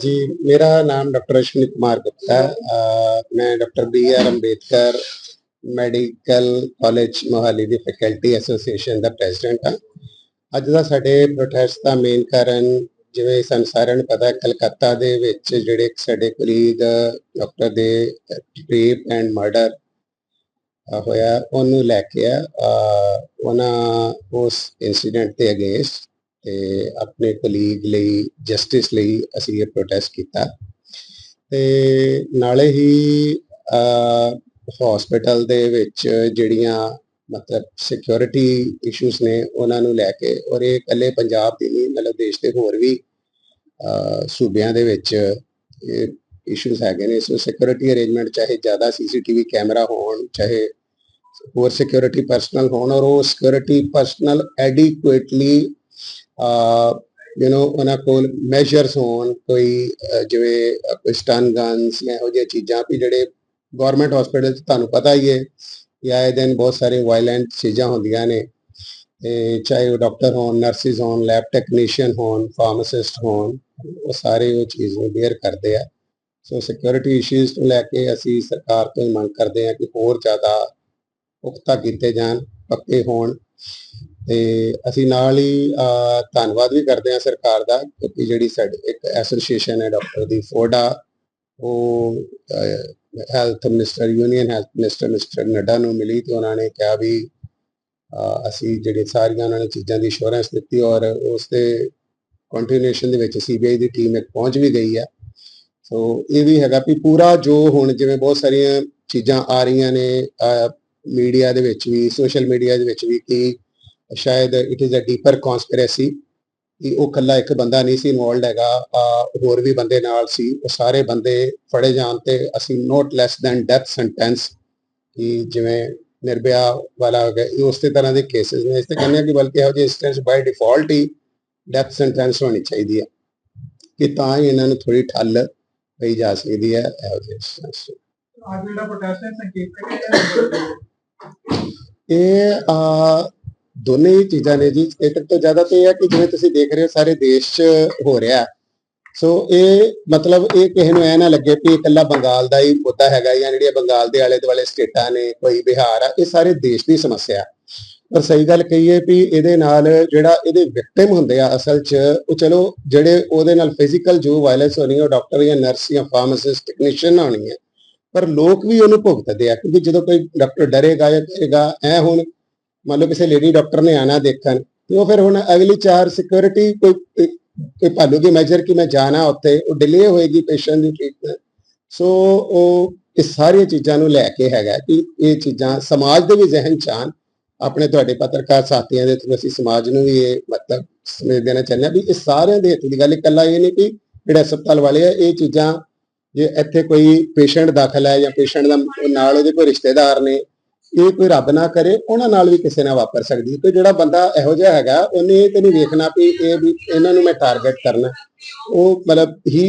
ਜੀ, ਮੇਰਾ ਨਾਮ ਡਾਕਟਰ ਅਸ਼ਵਨੀ ਕੁਮਾਰ ਗੁਪਤਾ ਮੈਂ doctor B R Ambedkar medical college Mohali ਦੀ ਫੈਕਲਟੀ ਐਸੋਸੀਏਸ਼ਨ ਦਾ ਪ੍ਰੈਜ਼ੀਡੈਂਟ ਹਾਂ। ਅੱਜ ਦਾ ਸਾਡੇ ਪ੍ਰੋਟੈਸਟ ਦਾ ਮੇਨ ਕਾਰਨ ਜਿਵੇਂ ਸਾਨੂੰ ਸਾਰਿਆਂ ਨੂੰ ਪਤਾ ਕਲਕੱਤਾ ਦੇ ਵਿੱਚ ਜਿਹੜੇ ਸਾਡੇ ਕੁਲੀਗ ਡਾਕਟਰ ਦੇ ਰੇਪ ਐਂਡ ਮਰਡਰ ਹੋਇਆ, ਉਹਨੂੰ ਲੈ ਕੇ ਆ। ਉਹਨਾਂ ਉਸ ਇਨਸੀਡੈਂਟ ਦੇ ਅਗੇਂਸਟ ਤੇ ਆਪਣੇ ਕੁਲੀਗ ਲਈ ਜਸਟਿਸ ਲਈ ਅਸੀਂ ਇਹ ਪ੍ਰੋਟੈਸਟ ਕੀਤਾ। ਤੇ ਨਾਲੇ ਹੀ ਹਸਪੀਟਲ ਦੇ ਵਿੱਚ ਜਿਹੜੀਆਂ ਮਤਲਬ ਸਿਕਿਉਰਿਟੀ ਇਸ਼ੂਸ ਨੇ, ਉਹਨਾਂ ਨੂੰ ਲੈ ਕੇ ਔਰ ਇਹ ਇਕੱਲੇ ਪੰਜਾਬ ਦੀ ਨਹੀਂ, ਮਤਲਬ ਦੇਸ਼ ਦੇ ਹੋਰ ਵੀ ਸੂਬਿਆਂ ਦੇ ਵਿੱਚ ਇਹ ਇਸ਼ੂਸ ਹੈਗੇ ਨੇ। ਸੋ ਸਿਕਿਉਰਿਟੀ ਅਰੇਂਜਮੈਂਟ ਚਾਹੇ ਜ਼ਿਆਦਾ ਸੀਸੀਟੀਵੀ ਕੈਮਰਾ ਹੋਣ, ਚਾਹੇ ਹੋਰ ਸਿਕਿਉਰਿਟੀ ਪਰਸਨਲ ਹੋਣ ਔਰ ਉਹ security personnel adequately you know ਉਹਨਾਂ ਕੋਲ ਮੈਜਰਸ ਹੋਣ, ਕੋਈ ਜਿਵੇਂ ਕੋਈ ਸਟਨ ਗਨਸ ਜਾਂ ਇਹੋ ਜਿਹੀਆਂ ਚੀਜ਼ਾਂ ਵੀ ਜਿਹੜੇ ਗਵਰਨਮੈਂਟ ਹਸਪੀਟਲ 'ਚ ਤੁਹਾਨੂੰ ਪਤਾ ਹੀ ਹੈ ਕਿ ਆਏ ਦਿਨ ਬਹੁਤ ਸਾਰੇ ਵਾਇਲੈਂਟ ਚੀਜ਼ਾਂ ਹੁੰਦੀਆਂ ਨੇ। ਤੇ ਚਾਹੇ ਉਹ ਡਾਕਟਰ ਹੋਣ ਨਰਸਿਸ ਹੋਣ ਲੈਬ ਟੈਕਨੀਸ਼ੀਅਨ ਹੋਣ ਫਾਰਮਾਸਿਸਟ ਹੋਣ, ਉਹ ਸਾਰੇ ਉਹ ਚੀਜ਼ ਨੂੰ ਬੇਅਰ ਕਰਦੇ ਆ। ਸੋ ਸਿਕਿਉਰਿਟੀ ਇਸ਼ੂਜ਼ ਤੋਂ ਲੈ ਕੇ ਅਸੀਂ ਸਰਕਾਰ ਤੋਂ ਹੀ ਮੰਗ ਕਰਦੇ ਹਾਂ ਕਿ ਹੋਰ ਜ਼ਿਆਦਾ ਪੁਖਤਾ ਕੀਤੇ ਜਾਣ, ਪੱਕੇ ਹੋਣ। ਤੇ ਅਸੀਂ ਨਾਲ ਹੀ ਧੰਨਵਾਦ ਵੀ ਕਰਦੇ ਹਾਂ ਸਰਕਾਰ ਦਾ ਕਿਉਂਕਿ ਜਿਹੜੀ ਸਾਡੀ ਇੱਕ ਐਸੋਸੀਏਸ਼ਨ ਹੈ ਡਾਕਟਰ ਦੀ ਫੋਡਾ, ਉਹ health minister, union health minister mister Nadda ਨੂੰ ਮਿਲੀ ਤੇ ਉਹਨਾਂ ਨੇ ਕਿਹਾ ਵੀ ਅਸੀਂ ਜਿਹੜੇ ਸਾਰੀਆਂ ਉਹਨਾਂ ਨੇ ਚੀਜ਼ਾਂ ਦੀ ਇੰਸ਼ੋਰੈਂਸ ਦਿੱਤੀ ਔਰ ਉਸ ਦੇ ਕੰਟੀਨਿਊਸ਼ਨ ਦੇ ਵਿੱਚ ਸੀਬੀਆਈ ਦੀ ਟੀਮ ਇੱਕ ਪਹੁੰਚ ਵੀ ਗਈ ਹੈ। ਸੋ ਇਹ ਵੀ ਹੈਗਾ ਵੀ ਪੂਰਾ ਜੋ ਹੁਣ ਜਿਵੇਂ ਬਹੁਤ ਸਾਰੀਆਂ ਚੀਜ਼ਾਂ ਆ ਰਹੀਆਂ ਨੇ ਮੀਡੀਆ ਦੇ ਵਿੱਚ ਵੀ ਸੋਸ਼ਲ ਮੀਡੀਆ ਦੇ ਵਿੱਚ ਵੀ ਕਿ ਸ਼ਾਇਦ it is a deeper conspiracy ਕਿ ਉਹ ਕੱਲਾ ਇੱਕ ਬੰਦਾ ਨਹੀਂ ਸੀ ਇਨਵੋਲਡ ਹੈਗਾ ਹੋਰ ਵੀ ਬੰਦੇ ਨਾਲ ਸੀ ਉਹ ਸਾਰੇ ਬੰਦੇ ਫੜੇ ਜਾਣ ਤੇ ਅਸੀਂ not less than death sentence ਕਿ ਜਿਵੇਂ ਨਿਰਭਇਆ ਵਾਲਾ ਹੋ ਗਿਆ ਇਹ ਉਸੇ ਤਰ੍ਹਾਂ ਦੇ ਕੇਸਿਸ ਨੇ ਇਸ ਤੇ ਕਹਿੰਦੇ ਆ ਕਿ ਬਲਕਿ ਇਹੋ ਜਿਹੇ ਇੰਸਟੈਂਸ ਬਾਈ ਡਿਫਾਲਟ ਹੀ ਡੈਥ ਸੈਂਟੈਂਸ ਹੋਣੀ ਚਾਹੀਦੀ ਹੈ ਕਿ ਤਾਂ ਹੀ ਇਹਨਾਂ ਨੂੰ ਥੋੜੀ ਠੱਲ ਪਈ ਜਾ ਸਕਦੀ ਹੈ ਇਹੋ ਜਿਹੇ 'ਚ। ਅੱਜ ਜਿਹੜਾ ਪ੍ਰੋਟੈਸਟ ਹੈ ਸੰਕੇਤ ਇਹ ਆ ਦੋਨੇ ਹੀ ਚੀਜ਼ਾਂ ਨੇ ਜੀ। ਇੱਕ ਤੋਂ ਜ਼ਿਆਦਾ ਤੇ ਇਹ ਹੈ ਕਿ ਜਿਵੇਂ ਤੁਸੀਂ ਦੇਖ ਰਹੇ ਹੋ, ਸਾਰੇ ਦੇਸ਼ 'ਚ ਹੋ ਰਿਹਾ। ਸੋ ਇਹ ਮਤਲਬ ਇਹ ਕਿਸੇ ਨੂੰ ਐ ਨਾ ਲੱਗੇ ਵੀ ਇਕੱਲਾ ਬੰਗਾਲ ਦਾ ਹੀ ਮੁੱਦਾ ਹੈਗਾ ਜਾਂ ਜਿਹੜੀਆਂ ਬੰਗਾਲ ਦੇ ਆਲੇ ਦੁਆਲੇ ਸਟੇਟਾਂ ਨੇ, ਕੋਈ ਬਿਹਾਰ ਆ, ਇਹ ਸਾਰੇ ਦੇਸ਼ ਦੀ ਸਮੱਸਿਆ ਪਰ ਸਹੀ ਗੱਲ ਕਹੀਏ ਵੀ ਇਹਦੇ ਨਾਲ ਜਿਹੜਾ ਇਹਦੇ ਵਿਕਟਿਮ ਹੁੰਦੇ ਆ ਅਸਲ 'ਚ, ਉਹ ਚਲੋ ਜਿਹੜੇ ਉਹਦੇ ਨਾਲ ਫਿਜ਼ੀਕਲ ਜੋ ਵਾਇਲੈਂਸ ਹੋਣੀ ਹੈ ਉਹ ਡਾਕਟਰ ਜਾਂ ਨਰਸ ਜਾਂ ਫਾਰਮਾਸਿਸਟ ਟੈਕਨੀਸ਼ੀਅਨ ਹੋਣੀ ਹੈ ਪਰ ਲੋਕ ਵੀ ਉਹਨੂੰ ਭੁਗਤਦੇ ਆ ਕਿਉਂਕਿ ਜਦੋਂ ਕੋਈ ਡਾਕਟਰ ਡਰੇਗਾ ਜਾਂ ਕਹੇਗਾ, ਐ ਹੁਣ ਮੰਨ ਲਓ ਕਿਸੇ ਲੇਡੀ ਡਾਕਟਰ ਨੇ ਆਣਾ ਦੇਖਣ, ਤੇ ਉਹ ਫਿਰ ਹੁਣ ਅਗਲੀ ਚਾਰ ਸਿਕਿਉਰਿਟੀ ਕੋਈ, ਕੋਈ- ਕੋਈ ਭਾਲੂਗੀ ਮੈਜਰ ਕਿ ਮੈਂ ਜਾਣਾ ਉੱਥੇ, ਉਹ ਡਿਲੇ ਹੋਏਗੀ ਪੇਸ਼ੈਂਟ ਦੀ ਟ੍ਰੀਟਮੈਂਟ ਸੋ ਉਹ ਇਹ ਸਾਰੀਆਂ ਚੀਜ਼ਾਂ ਨੂੰ ਲੈ ਕੇ ਹੈਗਾ ਕਿ ਇਹ ਚੀਜ਼ਾਂ ਸਮਾਜ ਦੇ ਵੀ ਜ਼ਿਹਨ ਚ ਆਪਣੇ ਤੁਹਾਡੇ ਪੱਤਰਕਾਰ ਸਾਥੀਆਂ ਦੇ ਥਰੂ ਅਸੀਂ ਸਮਾਜ ਨੂੰ ਵੀ ਇਹ ਮਤਲਬ ਸਮੇਤ ਦੇਣਾ ਚਾਹੁੰਦੇ ਹਾਂ ਵੀ ਇਹ ਸਾਰਿਆਂ ਦੇ ਹਿੱਤ ਦੀ ਗੱਲ ਹੈ। ਇਕੱਲਾ ਇਹ ਨਹੀਂ ਕਿ ਜਿਹੜੇ ਹਸਪਤਾਲ ਵਾਲੇ ਆ, ਇਹ ਚੀਜ਼ਾਂ ਜੇ ਇੱਥੇ ਕੋਈ ਪੇਸ਼ੈਂਟ ਦਾਖਲ ਹੈ ਜਾਂ ਪੇਸ਼ੈਂਟ ਦਾ ਨਾਲ ਉਹਦੇ ਕੋਈ ਰਿਸ਼ਤੇਦਾਰ ਨੇ ਇਹ ਕੋਈ ਰੱਬ ਨਾ ਕਰੇ ਉਹਨਾਂ ਨਾਲ ਵੀ ਕਿਸੇ ਨਾਲ ਵਾਪਰ ਸਕਦੀ। ਤੇ ਜਿਹੜਾ ਬੰਦਾ ਇਹੋ ਜਿਹਾ ਹੈਗਾ ਉਹਨੇ ਇਹ ਤੇ ਨਹੀਂ ਵੇਖਣਾ ਵੀ ਇਹ ਵੀ ਇਹਨਾਂ ਨੂੰ ਮੈਂ ਟਾਰਗੇਟ ਕਰਨਾ। ਉਹ ਮਤਲਬ ਹੀ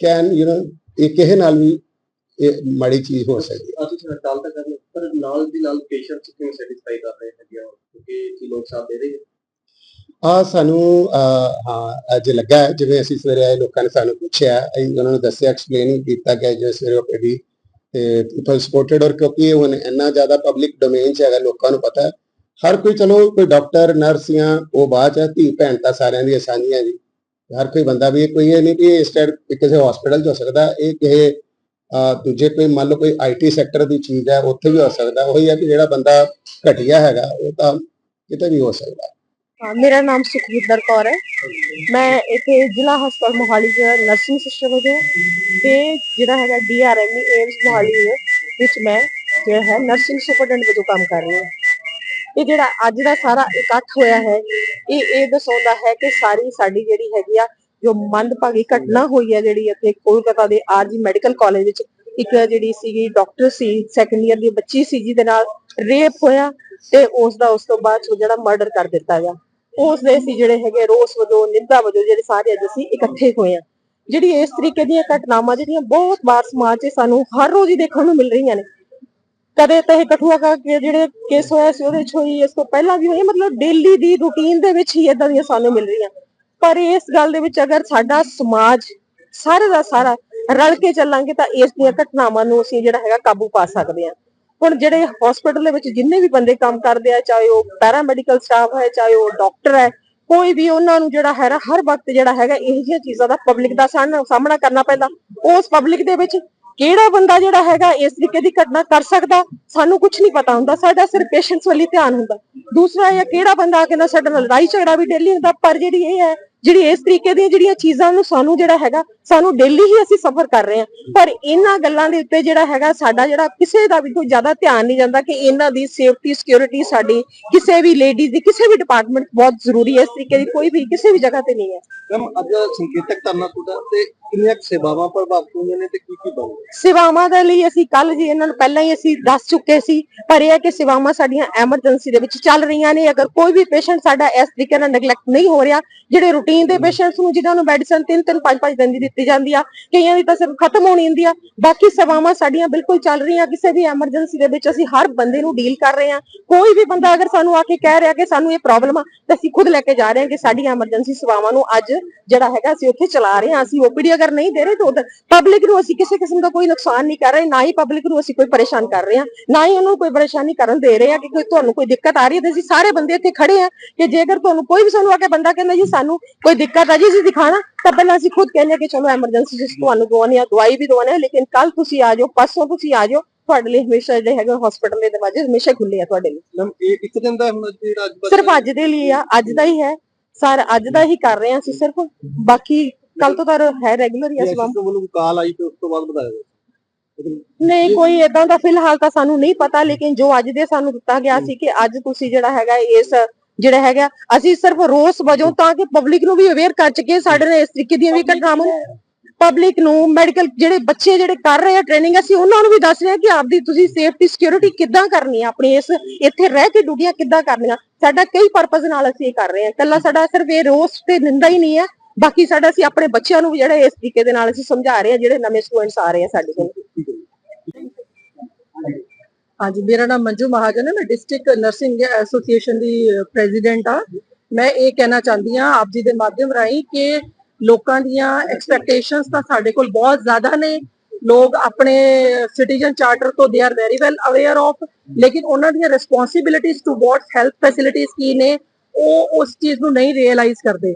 ਕੈਨ ਯੂ نو ਇਹ ਕਿਸੇ ਨਾਲ ਵੀ ਇਹ ਮਾੜੀ ਚੀਜ਼ ਹੋ ਸਕਦੀ ਹੈ। ਅਸੀਂ ਹੜਤਾਲ ਤਾਂ ਕਰ ਪਰ ਨਾਲ ਦੀ ਨਾਲ ਪੇਸ਼ੈਂਟਸ ਕਿਉਂ ਸੈਟੀਸਫਾਈ ਕਰ ਰਹੇ ਹੈਗੇ ਕਿਉਂਕਿ ਕੀ ਲੋਕ ਸਾਥ ਦੇ ਰਹੇ ਆ? ਸਾਨੂੰ ਹਾਂ ਅੱਜ ਲੱਗਾ ਜਿਵੇਂ ਅਸੀਂ ਸਵੇਰੇ ਆਏ ਲੋਕਾਂ ਨੇ ਸਾਨੂੰ ਪੁੱਛਿਆ ਅਸੀਂ ਉਹਨਾਂ ਨੂੰ ਦੱਸਿਆ ਐਕਸਪਲੇਨ ਕੀਤਾ ਕਿ ਜਿਵੇਂ ਸਵੇਰੇ ਓਪੀਡੀ ਤੇ ਪੀਪਲ ਸਪੋਰਟਡ ਔਰ ਕਿਉਂਕਿ ਇਹ ਹੁਣ ਇੰਨਾ ਜ਼ਿਆਦਾ ਪਬਲਿਕ ਡੋਮੇਨ 'ਚ ਹੈਗਾ ਲੋਕਾਂ ਨੂੰ ਪਤਾ ਹਰ ਕੋਈ ਚਲੋ ਕੋਈ ਡਾਕਟਰ ਨਰਸ ਜਾਂ ਉਹ ਬਾਅਦ 'ਚ ਹੈ, ਧੀ ਭੈਣ ਤਾਂ ਸਾਰਿਆਂ ਦੀ ਆਸਾਨੀਆਂ ਜੀ। ਹਰ ਕੋਈ ਬੰਦਾ ਵੀ ਕੋਈ ਇਹ ਨਹੀਂ ਕਿ ਇਸ ਸਟੇਟ ਕਿਸੇ ਹਸਪੀਟਲ 'ਚ ਹੋ ਸਕਦਾ ਇਹ ਕਿਸੇ ਦੂਜੇ ਕੋਈ ਮੰਨ ਲਓ ਕੋਈ ਆਈਟੀ ਸੈਕਟਰ ਦੀ ਚੀਜ਼ ਹੈ ਉੱਥੇ ਵੀ ਹੋ ਸਕਦਾ। ਉਹੀ ਹੈ ਕਿ ਜਿਹੜਾ ਬੰਦਾ ਘਟੀਆ ਹੈਗਾ ਉਹ ਤਾਂ ਕਿਤੇ ਵੀ ਹੋ ਸਕਦਾ। ਹਾਂ, ਮੇਰਾ ਨਾਮ ਸੁਖਵਿੰਦਰ ਕੌਰ ਹੈ। ਮੈਂ ਇੱਥੇ ਜ਼ਿਲ੍ਹਾ ਹਸਪਤਾਲ ਮੋਹਾਲੀ 'ਚ ਨਰਸਿੰਗ ਸਿਸਟਰ ਵਜੋਂ ਤੇ ਜਿਹੜਾ ਹੈਗਾ ਡੀਆਰਐਮ ਏਮਸ ਮੋਹਾਲੀ ਵਿੱਚ ਮੈਂ ਜਿਹੜਾ ਹੈ ਨਰਸਿੰਗ ਸੁਪਰਡੈਂਟ ਵਜੋਂ ਕੰਮ ਕਰ ਰਹੀ ਹਾਂ। ਇਹ ਜਿਹੜਾ ਅੱਜ ਦਾ ਸਾਰਾ ਇਕੱਠ ਹੋਇਆ ਹੈ ਇਹ ਇਹ ਦਸਾਉਂਦਾ ਹੈ ਕਿ ਸਾਰੀ ਸਾਡੀ ਜਿਹੜੀ ਹੈਗੀ ਆ ਜੋ ਮੰਦਭਾਗੀ ਘਟਨਾ ਹੋਈ ਹੈ ਜਿਹੜੀ ਇੱਥੇ ਕੋਲਕਾਤਾ ਦੇ ਆਰਜੀ ਮੈਡੀਕਲ ਕਾਲਜ ਵਿੱਚ ਇੱਕ ਜਿਹੜੀ ਸੀਗੀ ਡਾਕਟਰ ਸੀ ਸੈਕੰਡ ਈਅਰ ਦੀ ਬੱਚੀ ਸੀ ਜਿਹਦੇ ਨਾਲ ਰੇਪ ਹੋਇਆ। ਤੇ ਉਸ ਦਾ ਉਸ ਤੋਂ ਬਾਅਦ ਜਿਹੜਾ ਮਰਡਰ ਕਰ ਦਿੱਤਾ ਗਿਆ। ਉਸ ਦੇ ਅਸੀਂ ਜਿਹੜੇ ਹੈਗੇ ਰੋਸ ਵਜੋਂ, ਨਿੰਦਾ ਵਜੋਂ ਜਿਹੜੇ ਸਾਰੇ ਅੱਜ ਅਸੀਂ ਇਕੱਠੇ ਹੋਏ ਆ। ਜਿਹੜੀ ਇਸ ਤਰੀਕੇ ਦੀਆਂ ਘਟਨਾਵਾਂ ਜਿਹੜੀਆਂ ਬਹੁਤ ਵਾਰ ਸਮਾਜ 'ਚ ਸਾਨੂੰ ਹਰ ਰੋਜ਼ ਹੀ ਦੇਖਣ ਨੂੰ ਮਿਲ ਰਹੀਆਂ ਨੇ। ਕਦੇ ਤਾਂ ਇਹ ਕਠੂਆ ਕਾ ਜਿਹੜੇ ਕੇਸ ਹੋਇਆ ਸੀ, ਉਹਦੇ 'ਚ ਹੋਈ, ਇਸ ਤੋਂ ਪਹਿਲਾਂ ਵੀ ਹੋਈ ਮਤਲਬ ਡੇਲੀ ਦੀ ਰੂਟੀਨ ਦੇ ਵਿੱਚ ਹੀ ਇਦਾਂ ਦੀਆਂ ਸਾਨੂੰ ਮਿਲ ਰਹੀਆਂ। ਪਰ ਇਸ ਗੱਲ ਦੇ ਵਿੱਚ ਅਗਰ ਸਾਡਾ ਸਮਾਜ ਸਾਰੇ ਦਾ ਸਾਰਾ ਰਲ ਕੇ ਚੱਲਾਂਗੇ ਤਾਂ ਇਸ ਦੀਆਂ ਘਟਨਾਵਾਂ ਨੂੰ ਅਸੀਂ ਜਿਹੜਾ ਹੈਗਾ ਕਾਬੂ ਪਾ ਸਕਦੇ ਹਾਂ। ਹੁਣ ਜਿਹੜੇ ਹਸਪੀਟਲ ਦੇ ਵਿੱਚ ਜਿੰਨੇ ਵੀ ਬੰਦੇ ਕੰਮ ਕਰਦੇ ਆ, ਚਾਹੇ ਉਹ ਪੈਰਾਮੈਡੀਕਲ ਸਟਾਫ ਹੈ, ਚਾਹੇ ਉਹ ਡਾਕਟਰ ਹੈ, ਕੋਈ ਵੀ ਉਹਨਾਂ ਨੂੰ ਜਿਹੜਾ ਹੈ ਨਾ ਹਰ ਵਕਤ ਜਿਹੜਾ ਹੈਗਾ, ਇਹੋ ਜਿਹੀਆਂ ਚੀਜ਼ਾਂ ਦਾ ਪਬਲਿਕ ਦਾ ਸਾਹਮਣਾ ਸਾਹਮਣਾ ਕਰਨਾ ਪੈਂਦਾ। ਉਸ ਪਬਲਿਕ ਦੇ ਵਿੱਚ ਕਿਹੜਾ ਬੰਦਾ ਜਿਹੜਾ ਹੈਗਾ, ਇਸ ਤਰੀਕੇ ਦੀ ਘਟਨਾ ਕਰ ਸਕਦਾ, ਸਾਨੂੰ ਕੁਝ ਨਹੀਂ ਪਤਾ ਹੁੰਦਾ। ਸਾਡਾ ਸਿਰਫ ਪੇਸ਼ੈਂਟਸ ਵੱਲ ਧਿਆਨ ਹੁੰਦਾ। ਦੂਸਰਾ ਇਹ ਕਿਹੜਾ ਬੰਦਾ ਆ ਕੇ ਨਾ ਸਾਡੇ ਨਾਲ ਲੜਾਈ ਝਗੜਾ ਵੀ ਡੇਲੀ ਹੁੰਦਾ, ਪਰ ਜਿਹੜੀ ਇਹ ਹੈ ਜਿਹੜੀ ਇਸ ਤਰੀਕੇ ਦੀਆਂ ਜਿਹੜੀਆਂ ਚੀਜ਼ਾਂ ਨੂੰ ਸਾਨੂੰ ਜਿਹੜਾ ਹੈਗਾ, ਸਾਨੂੰ ਡੇਲੀ ਹੀ ਅਸੀਂ ਸਫਰ ਕਰ ਰਹੇ ਹਾਂ। ਪਰ ਇਹਨਾਂ ਗੱਲਾਂ ਦੇ ਉੱਤੇ ਜਿਹੜਾ ਹੈਗਾ, ਸਾਡਾ ਜਿਹੜਾ ਕਿਸੇ ਦਾ ਵੀ ਕੋਈ ਜ਼ਿਆਦਾ ਧਿਆਨ ਨਹੀਂ ਜਾਂਦਾ ਕਿ ਇਹਨਾਂ ਦੀ ਸੇਫਟੀ ਸਿਕਿਉਰਿਟੀ ਸਾਡੀ ਕਿਸੇ ਵੀ ਲੇਡੀਜ਼ ਦੀ, ਕਿਸੇ ਵੀ ਡਿਪਾਰਟਮੈਂਟ ਬਹੁਤ ਜ਼ਰੂਰੀ ਹੈ। ਇਸ ਤਰੀਕੇ ਦੀ ਕੋਈ ਵੀ ਕਿਸੇ ਵੀ ਜਗ੍ਹਾ ਤੇ ਨਹੀਂ ਹੈ। ਮੈਮ ਅੱਜ ਸੰਕੇਤਕ ਧਰਨਾ ਤੁਹਾਡਾ ਤੇ ਕਿੰਨੀਆਂ ਕੁ ਸੇਵਾਵਾਂ ਪ੍ਰਭਾਵਿਤ ਹੋਈਆਂ ਨੇ ਤੇ ਕੀ ਕੀ ਬਣ ਸੇਵਾਵਾਂ ਦੇ ਲਈ ਅਸੀਂ ਕੱਲ ਜੀ ਇਹਨਾਂ ਨੂੰ ਪਹਿਲਾਂ ਹੀ ਅਸੀਂ ਦੱਸ ਚੁੱਕੇ ਸੀ, ਪਰ ਇਹ ਹੈ ਕਿ ਸੇਵਾਵਾਂ ਸਾਡੀਆਂ ਐਮਰਜੈਂਸੀ ਦੇ ਵਿੱਚ ਚੱਲ ਰਹੀਆਂ ਨੇ। ਅਗਰ ਕੋਈ ਵੀ ਪੇਸ਼ੈਂਟ ਸਾਡਾ ਇਸ ਤਰੀਕੇ ਨਾਲ ਨੈਗਲੈਕਟ ਨਹੀਂ ਹੋ ਰਿਹਾ, ਜਿਹੜੇ ਰੂਟੀਨ ਦੇ ਪੇਸ਼ੈਂਟਸ ਨੂੰ ਜਿਨ੍ਹਾਂ ਨੂੰ ਮੈਡੀਸਨ 3-3 5-5 ਦਿਨ ਦੀ ਦਿੱਤੀ ਜਾਂਦੀ ਆ, ਕਈਆਂ ਦੀ ਤਾਂ ਸਿਰਫ ਖਤਮ ਹੋਣੀ ਹੁੰਦੀ ਆ। ਬਾਕੀ ਸੇਵਾਵਾਂ ਸਾਡੀਆਂ ਬਿਲਕੁਲ ਚੱਲ ਰਹੀਆਂ, ਕਿਸੇ ਵੀ ਐਮਰਜੈਂਸੀ ਦੇ ਵਿੱਚ ਅਸੀਂ ਹਰ ਬੰਦੇ ਨੂੰ ਡੀਲ ਕਰ ਰਹੇ ਹਾਂ। ਕੋਈ ਵੀ ਬੰਦਾ ਅਗਰ ਸਾਨੂੰ ਆ ਕੇ ਕਹਿ ਰਿਹਾ ਕਿ ਸਾਨੂੰ ਇਹ ਪ੍ਰੋਬਲਮ ਆ, ਤਾਂ ਅਸੀਂ ਖੁਦ ਲੈ ਕੇ ਜਾ ਰਹੇ ਹਾਂ ਕਿ ਸਾਡੀ ਐਮਰਜੈਂਸੀ ਸੇਵਾਵਾਂ ਨੂੰ ਅੱਜ ਜਿਹੜਾ ਹੈਗਾ ਅਸੀਂ ਉੱਥੇ ਚਲਾ ਰਹੇ ਹਾਂ। ਅਸੀਂ ਓਪੀਡੀ ਅਗਰ ਨਹੀਂ ਦੇ ਰਹੇ ਤਾਂ ਪਬਲਿਕ ਨੂੰ ਅਸੀਂ ਕਿਸੇ ਕਿਸਮ ਦਾ ਕੋਈ ਨੁਕਸਾਨ ਨਹੀਂ ਕਰ ਰਹੇ ਨਾ ਹੀ ਪਬਲਿਕ ਨੂੰ ਅਸੀਂ ਕੋਈ ਪਰੇਸ਼ਾਨ ਕਰ ਰਹੇ ਹਾਂ ਨਾ ਹੀ ਉਹਨੂੰ ਕੋਈ ਪਰੇਸ਼ਾਨੀ ਕਰਨ ਦੇ ਰਹੇ ਹਾਂ ਕਿ ਕੋਈ ਤੁਹਾਨੂੰ ਕੋਈ ਦਿੱਕਤ ਆ ਰਹੀ ਹੈ ਤੇ ਅਸੀਂ ਸਾਰੇ ਬੰਦੇ ਇੱਥੇ ਖੜੇ ਆ ਕਿ ਜੇਕਰ ਤੁਹਾਨੂੰ ਕੋਈ ਵੀ ਸਾਨੂੰ ਆ ਕੇ ਬੰਦਾ ਕਹਿੰਦਾ ਜੀ ਸਾਨੂੰ ਕੋਈ ਦਿੱਕਤ ਆ ਜੀ ਅਸੀਂ ਦਿਖਾਣਾ ਤਾਂ ਪਹਿਲਾਂ ਅਸੀਂ ਖੁਦ ਕਹਿੰਦੇ ਕਿ ਚਲੋ ਐਮਰਜੈਂਸੀ ਜਿਸ ਤੁਹਾਨੂੰ ਦਵਾਉਣੀ ਆ ਦਵਾਈ ਵੀ ਦਵਾਉਣੀ ਆ ਲੇਕਿਨ ਕੱਲ ਤੁਸੀਂ ਆ ਜਾਓ ਪਰਸੋਂ ਤੁਸੀਂ ਆ ਜਾਓ ਤੁਹਾਡੇ ਲਈ ਹਮੇਸ਼ਾ ਜਿਹੜੇ ਹੈਗੇ ਹਸਪੀਟਲ ਦੇ ਦਰਵਾਜ਼ੇ ਹਮੇਸ਼ਾ ਖੁੱਲੇ ਆ ਤੁਹਾਡੇ ਲਈ। ਮੈਮ ਇਹ ਇੱਕ ਦਿਨ ਦਾ ਹੁਣ ਜਿਹੜਾ ਅੱਜ ਸਿਰਫ ਅੱਜ ਦੇ ਲਈ ਆ ਅੱਜ ਦਾ ਹੀ ਹੈ ਸਰ ਅੱਜ ਦਾ ਹੀ ਕਰ ਰਹੇ ਹਾਂ ਅਸੀਂ ਸਿਰਫ ਬਾਕੀ ਕੱਲ ਤੋਂ ਤਾਂ ਹੈ ਰੈਗੂਲਰ ਹੀ ਆ ਸਵਾਮ ਤੋਂ ਮੈਨੂੰ ਕਾਲ ਆਈ ਤੇ ਉਸ ਤੋਂ ਬਾਅਦ ਬਤਾਇਆ ਨਹੀਂ ਕੋਈ ਏਦਾਂ ਦਾ ਫਿਲਹਾਲ ਤਾਂ ਸਾਨੂੰ ਨਹੀਂ ਪਤਾ ਲੇਕਿਨ ਜੋ ਅੱਜ ਦੇ ਸਾਨੂੰ ਦਿੱਤਾ ਗਿਆ ਸੀ ਕਿ ਅੱਜ ਤੁਸੀਂ ਜਿਹੜਾ ਹੈਗਾ ਇਸ ਜਿਹੜਾ ਹੈਗਾ ਅਸੀਂ ਸਿਰਫ ਰੋਸ ਵਜੋਂ ਤਾਂ ਕਿ ਪਬਲਿਕ ਨੂੰ ਵੀ ਅਵੇਅਰ ਕਰ ਚੁੱਕੇ ਸਾਡੇ ਨਾਲ ਇਸ ਤਰੀਕੇ ਦੀਆਂ ਵੀ ਘਟਨਾਵਾਂ ਪਬਲਿਕ ਨੂੰ ਮੈਡੀਕਲ ਜਿਹੜੇ ਬੱਚੇ ਜਿਹੜੇ ਕਰ ਰਹੇ ਆ ਟ੍ਰੇਨਿੰਗ ਅਸੀਂ ਉਹਨਾਂ ਨੂੰ ਵੀ ਦੱਸ ਰਹੇ ਹਾਂ ਕਿ ਆਪਦੀ ਤੁਸੀਂ ਸੇਫਟੀ ਸਿਕਿਉਰਿਟੀ ਕਿੱਦਾਂ ਕਰਨੀ ਹੈ ਆਪਣੀ ਇਸ ਇੱਥੇ ਰਹਿ ਕੇ ਡਿਊਟੀਆਂ ਕਿੱਦਾਂ ਕਰਨੀਆਂ। ਸਾਡਾ ਕਈ ਪਰਪਸ ਨਾਲ ਅਸੀਂ ਇਹ ਕਰ ਰਹੇ ਹਾਂ ਕੱਲਾ ਸਾਡਾ ਸਿਰਫ ਇਹ ਰੋਸ ਤੇ ਨਿੰਦਾ ਹੀ ਨਹੀਂ ਹੈ ਬਾਕੀ ਸਾਡਾ ਅਸੀਂ ਆਪਣੇ ਬੱਚਿਆਂ ਨੂੰ ਵੀ ਜਿਹੜਾ ਇਸ ਤਰੀਕੇ ਦੇ ਨਾਲ ਅਸੀਂ ਸਮਝਾ ਰਹੇ ਹਾਂ, ਜਿਹੜੇ ਨਵੇਂ ਸਟੂਡੈਂਟਸ ਆ ਰਹੇ ਆ ਸਾਡੇ ਕੋਲ। ਹਾਂਜੀ, ਮੇਰਾ ਨਾਮ ਮੰਜੂ ਮਹਾਜਨ ਹੈ, ਮੈਂ ਡਿਸਟ੍ਰਿਕਟ ਨਰਸਿੰਗ ਐਸੋਸੀਏਸ਼ਨ ਦੀ ਪ੍ਰੈਜ਼ੀਡੈਂਟ ਆ ਮੈਂ ਇਹ ਕਹਿਣਾ ਚਾਹੁੰਦੀ ਹਾਂ ਆਪ ਜੀ ਦੇ ਮਾਧਿਅਮ ਰਾਹੀਂ ਕਿ ਲੋਕਾਂ ਦੀਆਂ ਐਕਸਪੈਕਟੇਸ਼ਨਸ ਤਾਂ ਸਾਡੇ ਕੋਲ ਬਹੁਤ ਜ਼ਿਆਦਾ ਨੇ। ਲੋਕ ਆਪਣੇ ਸਿਟੀਜ਼ਨ ਚਾਰਟਰ ਤੋਂ ਦੇ are very well aware of ਲੇਕਿਨ ਉਹਨਾਂ ਦੀਆਂ ਰਿਸਪੌਂਸਿਬਿਲਿਟੀਜ਼ ਟੂਵਰਡਸ ਹੈਲਥ ਫੈਸਿਲਿਟੀਜ਼ ਕੀ ਨੇ, ਉਹ ਉਸ ਚੀਜ਼ ਨੂੰ ਨਹੀਂ ਰਿਅਲਾਈਜ਼ ਕਰਦੇ।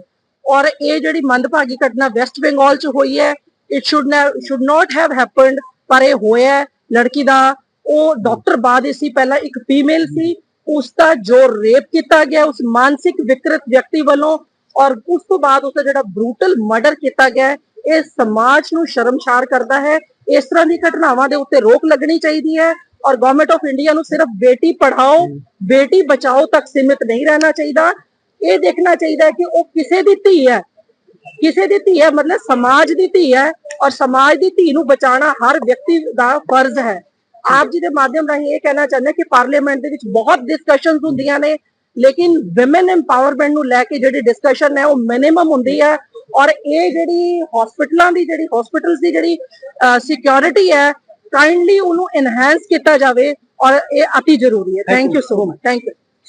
ਔਰ ਇਹ ਜਿਹੜੀ ਮੰਦਭਾਗੀ ਘਟਨਾ ਵੈਸਟ ਬੰਗਾਲ ਚ ਹੋਈ ਹੈ it should should not have happened ਪਰ ਇਹ ਹੋਇਆ ਲੜਕੀ ਦਾ, ਉਹ ਡਾਕਟਰ ਬਾਅਦ ਸੀ, ਪਹਿਲਾਂ ਇੱਕ ਫੀਮੇਲ ਸੀ, ਉਸ ਦਾ ਜੋ ਰੇਪ ਕੀਤਾ ਗਿਆ, ਉਸ ਮਾਨਸਿਕ ਵਿਕਰਤ ਵਿਅਕਤੀ ਵੱਲੋਂ ਔਰ ਉਸ ਤੋਂ ਬਾਅਦ ਉਸ ਦਾ ਜਿਹੜਾ ਬਰੂਟਲ ਮਰਡਰ ਕੀਤਾ ਗਿਆ ਇਹ ਸਮਾਜ ਨੂੰ ਸ਼ਰਮਸ਼ਾਰ ਕਰਦਾ ਹੈ। ਇਸ ਤਰ੍ਹਾਂ ਦੀ ਘਟਨਾਵਾਂ ਦੇ ਉੱਤੇ ਰੋਕ ਲੱਗਣੀ ਚਾਹੀਦੀ ਹੈ ਔਰ ਗਵਰਨਮੈਂਟ ਆਫ ਇੰਡੀਆ ਨੂੰ ਸਿਰਫ ਬੇਟੀ ਪੜਾਓ ਬੇਟੀ ਬਚਾਓ ਤੱਕ ਸੀਮਿਤ ਨਹੀਂ ਰਹਿਣਾ ਚਾਹੀਦਾ। ਇਹ ਦੇਖਣਾ ਚਾਹੀਦਾ ਕਿ ਉਹ ਕਿਸੇ ਦੀ ਧੀ ਹੈ। ਕਿਸੇ ਦੀ ਧੀ ਹੈ ਮਤਲਬ ਸਮਾਜ ਦੀ ਧੀ ਹੈ ਔਰ ਸਮਾਜ ਦੀ ਧੀ ਨੂੰ ਬਚਾਉਣਾ ਹਰ ਵਿਅਕਤੀ ਦਾ ਫਰਜ਼ ਹੈ। ਆਪ ਜੀ ਦੇ ਮਾਧਿਅਮ ਰਾਹੀਂ ਇਹ ਕਹਿਣਾ ਚਾਹੁੰਦੇ ਕਿ ਪਾਰਲੀਮੈਂਟ ਦੇ ਵਿੱਚ ਬਹੁਤ ਡਿਸਕਸ਼ਨਸ ਹੁੰਦੀਆਂ ਨੇ ਲੇਕਿਨ ਔਮਨ ਐਮਪਾਵਰਮੈਂਟ ਨੂੰ ਲੈ ਕੇ ਜਿਹੜੀ ਡਿਸਕਸ਼ਨ ਹੈ ਉਹ ਮਿਨੀਮਮ ਹੁੰਦੀ ਹੈ ਔਰ ਇਹ ਜਿਹੜੀ ਹਸਪੀਟਲਾਂ ਦੀ ਜਿਹੜੀ ਹਸਪੀਟਲਸ ਦੀ ਜਿਹੜੀ ਸਿਕਿਉਰਿਟੀ ਹੈ ਕਾਈਂਡਲੀ ਉਹਨੂੰ ਐਨਹਾਂਸ ਕੀਤਾ ਜਾਵੇ ਔਰ ਇਹ ਅਤੀ ਜ਼ਰੂਰੀ ਹੈ। Thank you so much thank you